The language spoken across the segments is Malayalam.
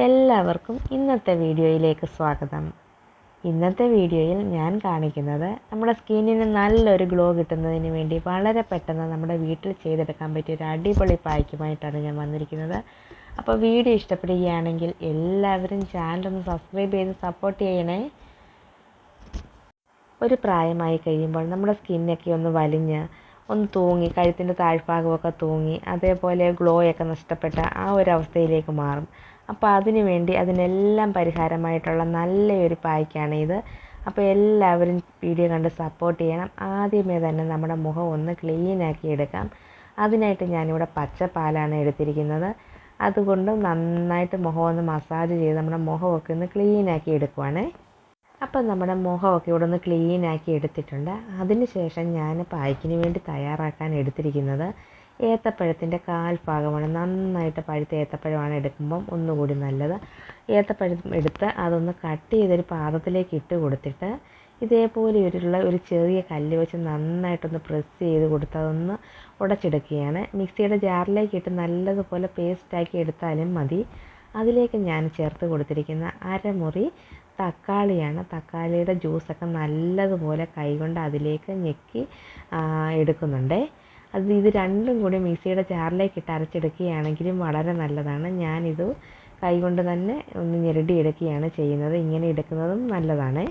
എല്ലാവർക്കും ഇന്നത്തെ വീഡിയോയിലേക്ക് സ്വാഗതം. ഇന്നത്തെ വീഡിയോയിൽ ഞാൻ കാണിക്കുന്നത് നമ്മുടെ സ്കിന്നിന് നല്ലൊരു ഗ്ലോ കിട്ടുന്നതിന് വേണ്ടി വളരെ പെട്ടെന്ന് നമ്മുടെ വീട്ടിൽ ചെയ്തെടുക്കാൻ പറ്റിയ ഒരു അടിപൊളി പായ്ക്കുമായിട്ടാണ് ഞാൻ വന്നിരിക്കുന്നത്. അപ്പോൾ വീഡിയോ ഇഷ്ടപ്പെടുകയാണെങ്കിൽ എല്ലാവരും ചാനൽ ഒന്ന് സബ്സ്ക്രൈബ് ചെയ്ത് സപ്പോർട്ട് ചെയ്യണേ. ഒരു പ്രായമായി കഴിയുമ്പോൾ നമ്മുടെ സ്കിന്നൊക്കെ ഒന്ന് വലിഞ്ഞ് ഒന്ന് തൂങ്ങി കഴുത്തിന്റെ താഴ്ഭാഗമൊക്കെ തൂങ്ങി അതേപോലെ ഗ്ലോയൊക്കെ നഷ്ടപ്പെട്ട ആ ഒരു അവസ്ഥയിലേക്ക് മാറും. അപ്പോൾ അതിന് വേണ്ടി അതിനെല്ലാം പരിഹാരമായിട്ടുള്ള നല്ലൊരു പായ്ക്കാണ് ഇത്. അപ്പോൾ എല്ലാവരും വീഡിയോ കണ്ട് സപ്പോർട്ട് ചെയ്യണം. ആദ്യമേ തന്നെ നമ്മുടെ മുഖം ഒന്ന് ക്ലീനാക്കി എടുക്കാം. അതിനായിട്ട് ഞാനിവിടെ പച്ച പാലാണ് എടുത്തിരിക്കുന്നത്. അതുകൊണ്ട് നന്നായിട്ട് മുഖം ഒന്ന് മസാജ് ചെയ്ത് നമ്മുടെ മുഖമൊക്കെ ഒന്ന് ക്ലീനാക്കി എടുക്കുവാണേ. അപ്പം നമ്മുടെ മുഖമൊക്കെ ഇവിടെ ഒന്ന് ക്ലീനാക്കി എടുത്തിട്ടുണ്ട്. അതിന് ശേഷം ഞാൻ പായ്ക്കിന് വേണ്ടി തയ്യാറാക്കാൻ എടുത്തിരിക്കുന്നത് ഏത്തപ്പഴത്തിന്റെ കാൽഭാഗമാണ്. നന്നായിട്ട് പഴുത്ത ഏത്തപ്പഴമാണ് എടുക്കുമ്പം ഒന്നുകൂടി നല്ലത്. ഏത്തപ്പഴം എടുത്ത് അതൊന്ന് കട്ട് ചെയ്തൊരു പാത്രത്തിലേക്ക് ഇട്ട് കൊടുത്തിട്ട് ഇതേപോലെ ഒരുള്ള ഒരു ചെറിയ കല്ല് വെച്ച് നന്നായിട്ടൊന്ന് പ്രസ് ചെയ്ത് കൊടുത്ത് അതൊന്ന് ഉടച്ചെടുക്കുകയാണ്. മിക്സിയുടെ ജാറിലേക്ക് ഇട്ട് നല്ലതുപോലെ പേസ്റ്റാക്കി എടുത്താലും മതി. അതിലേക്ക് ഞാൻ ചേർത്ത് കൊടുത്തിരിക്കുന്ന അരമുറി തക്കാളിയാണ്. തക്കാളിയുടെ ജ്യൂസൊക്കെ നല്ലതുപോലെ കൈകൊണ്ട് അതിലേക്ക് ഞെക്കി എടുക്കുന്നുണ്ട്. അത് ഇത് രണ്ടും കൂടി മിക്സിയുടെ ജാറിലേക്ക് ഇട്ട് അരച്ചെടുക്കുകയാണെങ്കിലും വളരെ നല്ലതാണ്. ഞാനിത് കൈകൊണ്ട് തന്നെ ഒന്ന് ഞെരടി എടുക്കുകയാണ് ചെയ്യുന്നത്. ഇങ്ങനെ എടുക്കുന്നതും നല്ലതാണ്.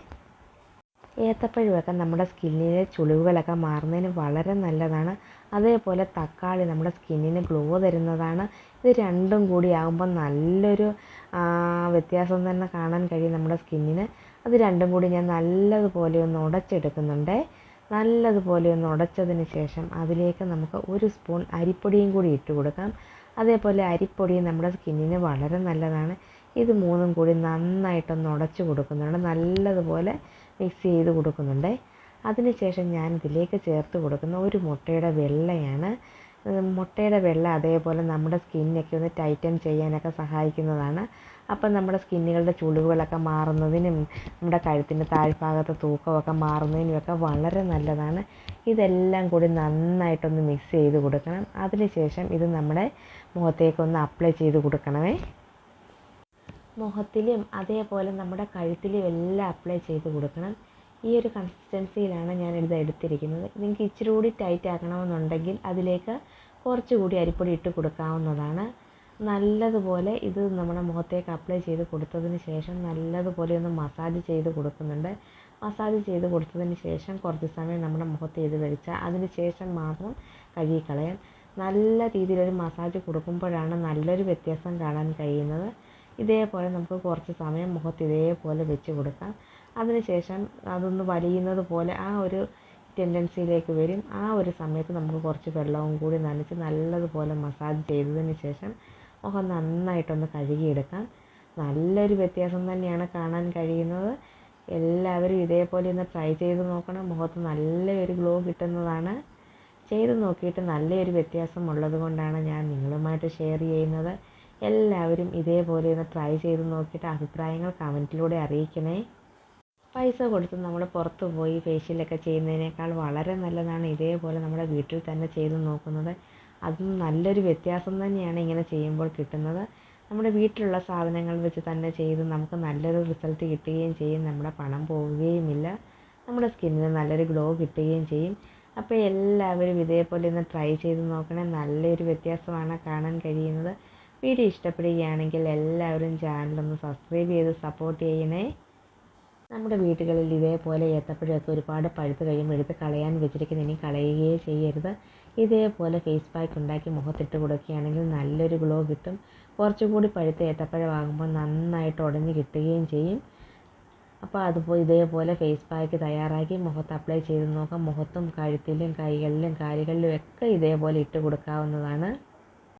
ഏത്തപ്പഴമൊക്കെ നമ്മുടെ സ്കിന്നിലെ ചുളിവുകളൊക്കെ മാറുന്നതിന് വളരെ നല്ലതാണ്. അതേപോലെ തക്കാളി നമ്മുടെ സ്കിന്നിന് ഗ്ലോ തരുന്നതാണ്. ഇത് രണ്ടും കൂടി ആകുമ്പോൾ നല്ലൊരു വ്യത്യാസം തന്നെ കാണാൻ കഴിയും നമ്മുടെ സ്കിന്നിന്. അത് രണ്ടും കൂടി ഞാൻ നല്ലതുപോലെ ഒന്ന് ഉടച്ചെടുക്കുന്നുണ്ട്. നല്ലതുപോലെ ഒന്ന് ഉടച്ചതിന് ശേഷം അതിലേക്ക് നമുക്ക് ഒരു സ്പൂൺ അരിപ്പൊടിയും കൂടി ഇട്ട് കൊടുക്കാം. അതേപോലെ അരിപ്പൊടി നമ്മുടെ സ്കിന്നിന് വളരെ നല്ലതാണ്. ഇത് മൂന്നും കൂടി നന്നായിട്ടൊന്ന് ഉടച്ച് കൊടുക്കുന്നുണ്ട്. നല്ലതുപോലെ മിക്സ് ചെയ്ത് കൊടുക്കുന്നുണ്ട്. അതിനുശേഷം ഞാൻ ഇതിലേക്ക് ചേർത്ത് കൊടുക്കുന്ന ഒരു മുട്ടയുടെ വെള്ളയാണ്. മുട്ടയുടെ വെള്ള അതേപോലെ നമ്മുടെ സ്കിന്നൊക്കെ ഒന്ന് ടൈറ്റൻ ചെയ്യാനൊക്കെ സഹായിക്കുന്നതാണ്. അപ്പം നമ്മുടെ സ്കിന്നുകളുടെ ചുളിവുകളൊക്കെ മാറുന്നതിനും നമ്മുടെ കഴുത്തിന്റെ താഴ്ഭാഗത്തെ തൂക്കമൊക്കെ മാറുന്നതിനുമൊക്കെ വളരെ നല്ലതാണ്. ഇതെല്ലാം കൂടി നന്നായിട്ടൊന്ന് മിക്സ് ചെയ്ത് കൊടുക്കണം. അതിനുശേഷം ഇത് നമ്മുടെ മുഖത്തേക്കൊന്ന് അപ്ലൈ ചെയ്ത് കൊടുക്കണമേ. മുഖത്തിലും അതേപോലെ നമ്മുടെ കഴുത്തിലും എല്ലാം അപ്ലൈ ചെയ്ത് കൊടുക്കണം. ഈ ഒരു കൺസിസ്റ്റൻസിയിലാണ് ഇത് എടുത്തിരിക്കുന്നത്. നിങ്ങൾക്ക് ഇച്ചിരി കൂടി ടൈറ്റ് ആക്കണമെന്നുണ്ടെങ്കിൽ അതിലേക്ക് കുറച്ചുകൂടി അരിപ്പൊടി ഇട്ട് കൊടുക്കാവുന്നതാണ്. നല്ലതുപോലെ ഇത് നമ്മുടെ മുഖത്തേക്ക് അപ്ലൈ ചെയ്ത് കൊടുത്തതിന് ശേഷം നല്ലതുപോലെ ഒന്ന് മസാജ് ചെയ്ത് കൊടുക്കുന്നുണ്ട്. മസാജ് ചെയ്ത് കൊടുത്തതിന് ശേഷം കുറച്ച് സമയം നമ്മുടെ മുഖത്ത് ഇത് വെച്ചാൽ അതിന് ശേഷം മാത്രം കഴുകിക്കളയാൻ. നല്ല രീതിയിലൊരു മസാജ് കൊടുക്കുമ്പോഴാണ് നല്ലൊരു വ്യത്യാസം കാണാൻ കഴിയുന്നത്. ഇതേപോലെ നമുക്ക് കുറച്ച് സമയം മുഖത്ത് ഇതേപോലെ വെച്ച് കൊടുക്കാം. അതിനുശേഷം അതൊന്ന് വലിയുന്നത് പോലെ ആ ഒരു ടെൻഡൻസിയിലേക്ക് വരും. ആ ഒരു സമയത്ത് നമുക്ക് കുറച്ച് വെള്ളവും കൂടി നനച്ച് നല്ലതുപോലെ മസാജ് ചെയ്തതിന് ശേഷം മുഖം നന്നായിട്ടൊന്ന് കഴുകിയെടുക്കാം. നല്ലൊരു വ്യത്യാസം തന്നെയാണ് കാണാൻ കഴിയുന്നത്. എല്ലാവരും ഇതേപോലെ ഒന്ന് ട്രൈ ചെയ്ത് നോക്കണം. മുഖത്ത് നല്ലൊരു ഗ്ലോ കിട്ടുന്നതാണ്. ചെയ്ത് നോക്കിയിട്ട് നല്ലൊരു വ്യത്യാസം ഉള്ളത് കൊണ്ടാണ് ഞാൻ നിങ്ങളുമായിട്ട് ഷെയർ ചെയ്യുന്നത്. എല്ലാവരും ഇതേപോലെ ഒന്ന് ട്രൈ ചെയ്ത് നോക്കിയിട്ട് അഭിപ്രായങ്ങൾ കമന്റിലൂടെ അറിയിക്കണേ. പൈസ കൊടുത്ത് നമ്മൾ പുറത്ത് പോയി ഫേഷ്യലൊക്കെ ചെയ്യുന്നതിനേക്കാൾ വളരെ നല്ലതാണ് ഇതേപോലെ നമ്മുടെ വീട്ടിൽ തന്നെ ചെയ്ത് നോക്കുന്നത്. അതും നല്ലൊരു വ്യത്യാസം തന്നെയാണ് ഇങ്ങനെ ചെയ്യുമ്പോൾ കിട്ടുന്നത്. നമ്മുടെ വീട്ടിലുള്ള സാധനങ്ങൾ വെച്ച് തന്നെ ചെയ്ത് നമുക്ക് നല്ലൊരു റിസൾട്ട് കിട്ടുകയും ചെയ്യും. നമ്മുടെ പണം പോവുകയുമില്ല. നമ്മുടെ സ്കിന്നിന് നല്ലൊരു ഗ്ലോ കിട്ടുകയും ചെയ്യും. അപ്പോൾ എല്ലാവരും ഇതേപോലെ ഒന്ന് ട്രൈ ചെയ്ത് നോക്കണേ. നല്ലൊരു വ്യത്യാസമാണ് കാണാൻ കഴിയുന്നത്. വീഡിയോ ഇഷ്ടപ്പെടുകയാണെങ്കിൽ എല്ലാവരും ചാനലൊന്ന് സബ്സ്ക്രൈബ് ചെയ്ത് സപ്പോർട്ട് ചെയ്യണേ. നമ്മുടെ വീടുകളിൽ ഇതേപോലെ ഏത്തപ്പഴമൊക്കെ ഒരുപാട് പഴുത്ത് കഴിയുമ്പോൾ എടുത്ത് കളയാൻ വെച്ചിരിക്കുന്ന ഇനി കളയുകയേ ചെയ്യരുത്. ഇതേപോലെ ഫേസ് പാക്ക് ഉണ്ടാക്കി മുഖത്തിട്ട് കൊടുക്കുകയാണെങ്കിൽ നല്ലൊരു ഗ്ലോ കിട്ടും. കുറച്ചും കൂടി പഴുത്ത ഏത്തപ്പഴമാകുമ്പോൾ നന്നായിട്ട് ഉടഞ്ഞ് കിട്ടുകയും ചെയ്യും. അപ്പോൾ അതുപോലെ ഇതേപോലെ ഫേസ് പാക്ക് തയ്യാറാക്കി മുഖത്ത് അപ്ലൈ ചെയ്ത് നോക്കാം. മുഖത്തും കഴുത്തിലും കൈകളിലും കാലുകളിലും ഒക്കെ ഇതേപോലെ ഇട്ട് കൊടുക്കാവുന്നതാണ്.